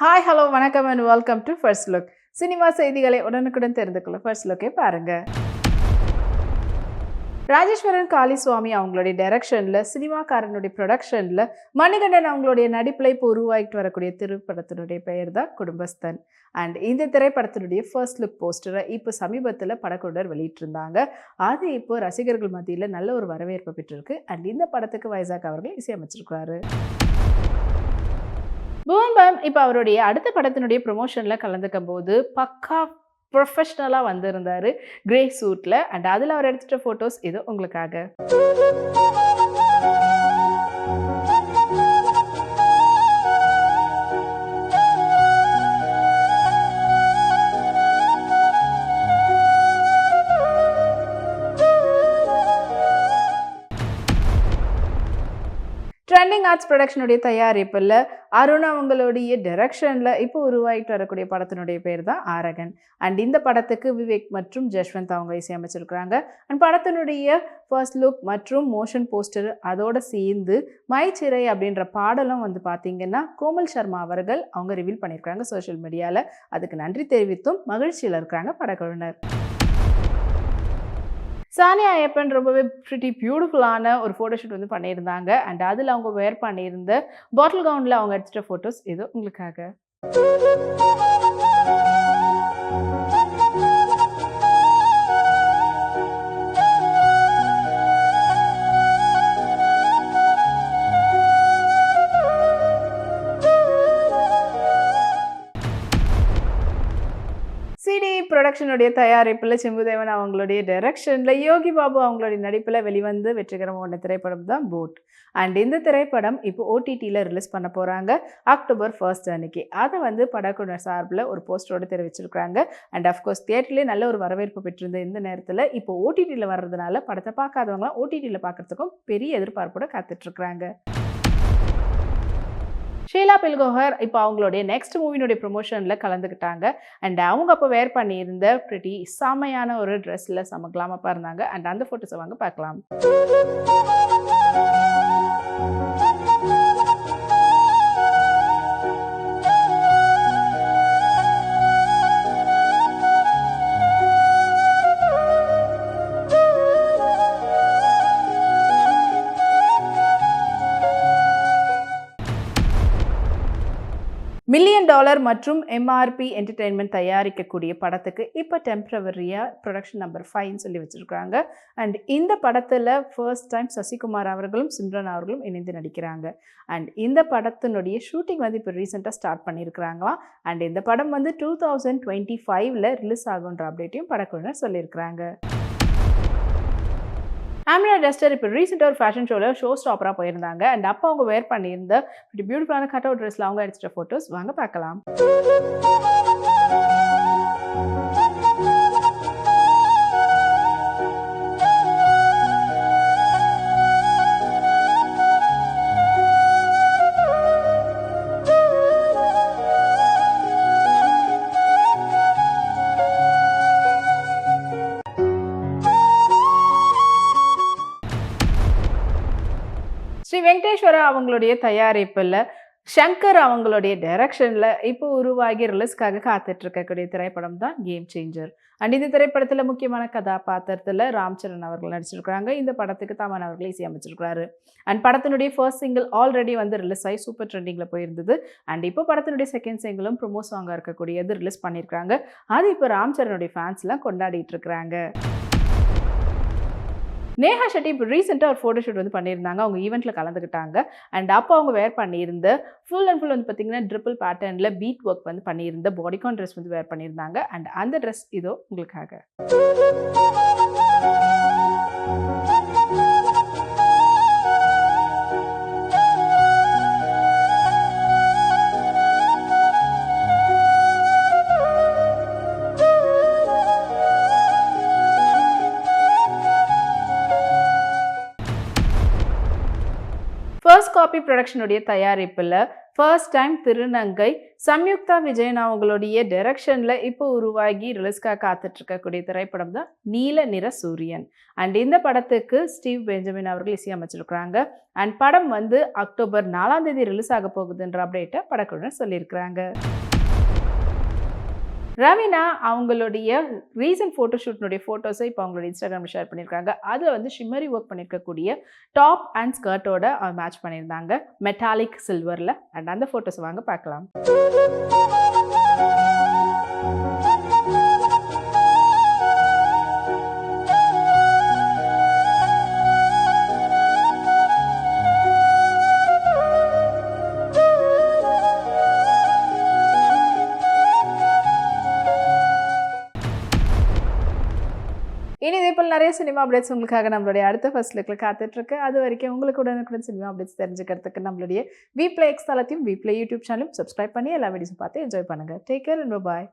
Hi hello வணக்கம் and welcome to first look cinema செய்திகளை உடனுக்குடன் தெரிந்து கொள்ள ஃபர்ஸ்ட் லுக்கே பாருங்க. ராஜேஸ்வரன் காளிசுவாமி அவங்களுடைய டைரக்ஷனில் சினிமாக்காரனுடைய ப்ரொடக்ஷனில் மணிகண்டன் அவங்களுடைய நடிப்பில் இப்போ உருவாகிட்டு வரக்கூடிய திரைப்படத்தினுடைய பெயர் தான் குடும்பஸ்தன். அண்ட் இந்த திரைப்படத்தினுடைய ஃபர்ஸ்ட் லுக் போஸ்டரை இப்போ சமீபத்தில் படக்குழுவர் வெளியிட்டிருந்தாங்க. அது இப்போ ரசிகர்கள் மத்தியில் நல்ல ஒரு வரவேற்பு பெற்றிருக்கு. அண்ட் இந்த படத்துக்கு வைசாக் அவர்கள் இசையமைச்சிருக்கிறாரு. பூம் பாம் இப்போ அவருடைய அடுத்த படத்தினுடைய ப்ரொமோஷனில் கலந்துக்கும் போது பக்கா ப்ரொஃபஷ்னலாக வந்திருந்தார் கிரே சூட்டில் அண்ட் அதில் அவர் எடுத்துகிட்ட ஃபோட்டோஸ் இது உங்களுக்காக. ட்ரெண்டிங் ஆர்ட்ஸ் ப்ரொடக்ஷனுடைய தயாரிப்பில் அருண் அவங்களுடைய டைரக்ஷனில் இப்போ உருவாகிட்டு வரக்கூடிய படத்தினுடைய பேர் தான் ஆரகன். அண்ட் இந்த படத்துக்கு விவேக் மற்றும் ஜஷ்வந்த் அவங்க இசையமைச்சிருக்கிறாங்க. அண்ட் படத்தினுடைய ஃபர்ஸ்ட் லுக் மற்றும் மோஷன் போஸ்டர் அதோட சேர்ந்து மை சிறை அப்படின்ற பாடலும் வந்து பார்த்திங்கன்னா கோமல் சர்மா அவர்கள் அவங்க ரிவீல் பண்ணியிருக்காங்க சோஷியல் மீடியாவில் அதுக்கு நன்றி தெரிவித்தும் மகிழ்ச்சியில் இருக்கிறாங்க படக்குழுவினர். சானியா ஐயப்பன் ரொம்பவே ப்ரிட்டி பியூட்டிஃபுல்லான ஒரு ஃபோட்டோஷூட் வந்து பண்ணியிருந்தாங்க. அண்ட் அதில் அவங்க வேர் பண்ணியிருந்த பாட்டில் கவுண்டில் அவங்க எடுத்துகிட்ட ஃபோட்டோஸ் இது உங்களுக்காக. சிடி ப்ரொடக்ஷனுடைய தயாரிப்பில் சிம்புதேவன் அவங்களுடைய டைரக்ஷனில் யோகி பாபு அவங்களுடைய நடிப்பில் வெளிவந்து வெற்றிகரமான திரைப்படம் தான் போட் அண்ட் இந்த திரைப்படம் இப்போ ஓடிடியில் ரிலீஸ் பண்ண போகிறாங்க அக்டோபர் ஃபர்ஸ்ட் அன்னைக்கு. அதை வந்து படக்குழுவர் சார்பில் ஒரு போஸ்டரோடு தெரிவிச்சிருக்கிறாங்க. அண்ட் அஃப்கோர்ஸ் தியேட்டர்லேயே நல்ல ஒரு வரவேற்பு பெற்றிருந்த இந்த நேரத்தில் இப்போ ஓடிடியில் வர்றதுனால படத்தை பார்க்காதவங்களாம் ஓடிடியில் பார்க்குறதுக்கும் பெரிய எதிர்பார்ப்போட காத்துட்ருக்குறாங்க ஷீலா பில்கோஹர் இப்போ அவங்களுடைய நெக்ஸ்ட் மூவினுடைய ப்ரொமோஷனில் கலந்துக்கிட்டாங்க. அண்ட் அவங்க அப்போ வேர் பண்ணியிருந்த ப்ரிட்டி செமையான ஒரு ட்ரெஸ்ஸில் செம கிளாமப்பாக இருந்தாங்க. அண்ட் அந்த ஃபோட்டோஸை வாங்க பார்க்கலாம். மில்லியன் டாலர் மற்றும் எம்ஆர்பி என்டர்டெயின்மெண்ட் தயாரிக்கக்கூடிய படத்துக்கு இப்போ டெம்ப்ரவரியாக ப்ரொடக்ஷன் நம்பர் ஃபைவ்னு சொல்லி வச்சுருக்காங்க. அண்ட் இந்த படத்தில் ஃபர்ஸ்ட் டைம் சசிகுமார் அவர்களும் சிம்ரன் அவர்களும் இணைந்து நடிக்கிறாங்க. அண்ட் இந்த படத்தினுடைய ஷூட்டிங் வந்து இப்போ ரீசெண்டாக ஸ்டார்ட் பண்ணியிருக்கிறாங்களாம் அண்ட் இந்த படம் வந்து டூ தௌசண்ட் டுவெண்ட்டி ஃபைவ்ல ரிலீஸ் ஆகுன்ற அப்டேட்டையும் படக்குழுவினர் சொல்லியிருக்கிறாங்க. ஆம்னா டெஸ்டர் இப்போ ரீசெண்டாக ஒரு ஃபேஷன் ஷோவில் ஷோ ஸ்டாப்பராக போயிருந்தாங்க. அண்ட் அப்போ அவங்க வேர் பண்ணியிருந்த இப்படி பியூட்டிஃபுல்லான கட் அவுட் ட்ரெஸ்ஸில் அவங்க எடுத்துகிட்ட ஃபோட்டோஸ் வாங்க பார்க்கலாம். ஸ்ரீ வெங்கடேஸ்வரா அவங்களுடைய தயாரிப்பில் ஷங்கர் அவங்களுடைய டைரக்ஷனில் இப்போ உருவாகி ரிலீஸ்க்காக காத்துட்டு இருக்கக்கூடிய திரைப்படம் தான் கேம் சேஞ்சர் அண்ட் இந்த திரைப்படத்தில் முக்கியமான கதாபாத்திரத்தில் ராம்சரன் அவர்கள் நடிச்சிருக்கிறாங்க. இந்த படத்துக்கு தமன் அவர்கள் இசையமைச்சிருக்கிறாரு. அண்ட் படத்தினுடைய ஃபர்ஸ்ட் சிங்கிள் ஆல்ரெடி வந்து ரிலீஸ் ஆகி சூப்பர் ட்ரெண்டிங்கில் போயிருந்தது. அண்ட் இப்போ படத்தினுடைய செகண்ட் சிங்கிளும் ப்ரொமோ சாங்காக இருக்கக்கூடியது ரிலீஸ் பண்ணியிருக்காங்க அது இப்போ ராம்சரனுடைய ஃபேன்ஸ்லாம் கொண்டாடிட்டு இருக்கிறாங்க. நேஹா ஷெட்டி இப்போ ரீசெண்டாக ஒரு ஃபோட்டோ ஷூட் வந்து பண்ணியிருந்தாங்க. அவங்க ஈவெண்ட்டில் கலந்துக்கிட்டாங்க அண்ட் அப்போ அவங்க வேர் பண்ணியிருந்த ஃபுல் அண்ட் ஃபுல் வந்து பார்த்தீங்கன்னா ட்ரிபிள் பேட்டர்னில் பீட் ஒர்க் வந்து பண்ணியிருந்த பாடிகான் ட்ரெஸ் வந்து வேர் பண்ணியிருந்தாங்க. அண்ட் அந்த ட்ரெஸ் இதோ உங்களுக்காக. காப்பி ப்ரொடக்ஷனுடைய தயாரிப்பில் ஃபர்ஸ்ட் டைம் திருநங்கை சம்யுக்தா விஜயன் அவங்களுடைய டெரெக்ஷனில் இப்போ உருவாகி ரிலீஸ்க்காக காத்துட்டு இருக்கக்கூடிய திரைப்படம் தான் நீல நிற சூரியன். அண்ட் இந்த படத்துக்கு ஸ்டீவ் பெஞ்சமின் அவர்கள் இசையமைச்சிருக்கிறாங்க அண்ட் படம் வந்து அக்டோபர் நாலாம் தேதி ரிலீஸ் ஆக போகுதுன்ற அப்டேட்டை படக்குழுவினர் சொல்லியிருக்கிறாங்க. ரவினா அவங்களுடைய ரீசன்ட் ஃபோட்டோஷூட்னுடைய ஃபோட்டோஸை இப்போ அவங்களோட இன்ஸ்டாகிராமில் ஷேர் பண்ணியிருக்காங்க. அதில் வந்து ஷிம்மரி ஒர்க் பண்ணியிருக்கக்கூடிய டாப் அண்ட் ஸ்கர்ட்டோட மேட்ச் பண்ணியிருந்தாங்க. மெட்டாலிக் சில்வரில் அண்ட் அந்த ஃபோட்டோஸ் வாங்க பார்க்கலாம். நிறைய சினிமா அப்டேட்ஸ் உங்களுக்காக நம்மளுடைய அடுத்த ஃபர்ஸ்ட் லுக்கில் காத்துட்ருக்கு. அது வரைக்கும் உங்களுக்கு உடனுக்குடன் சினிமா அப்டேட்ஸ் தெரிஞ்சுக்கிறதுக்கு நம்மளுடைய வீப்ளே எக்ஸ் தளத்தையும் வீப்ளே யூடியூப் சேனலும் சப்ஸ்கிரைப் பண்ணி எல்லா வீடியோஸும் பார்த்து என்ஜாய் பண்ணுங்கள் டேக் கேர் அண்ட் பாய்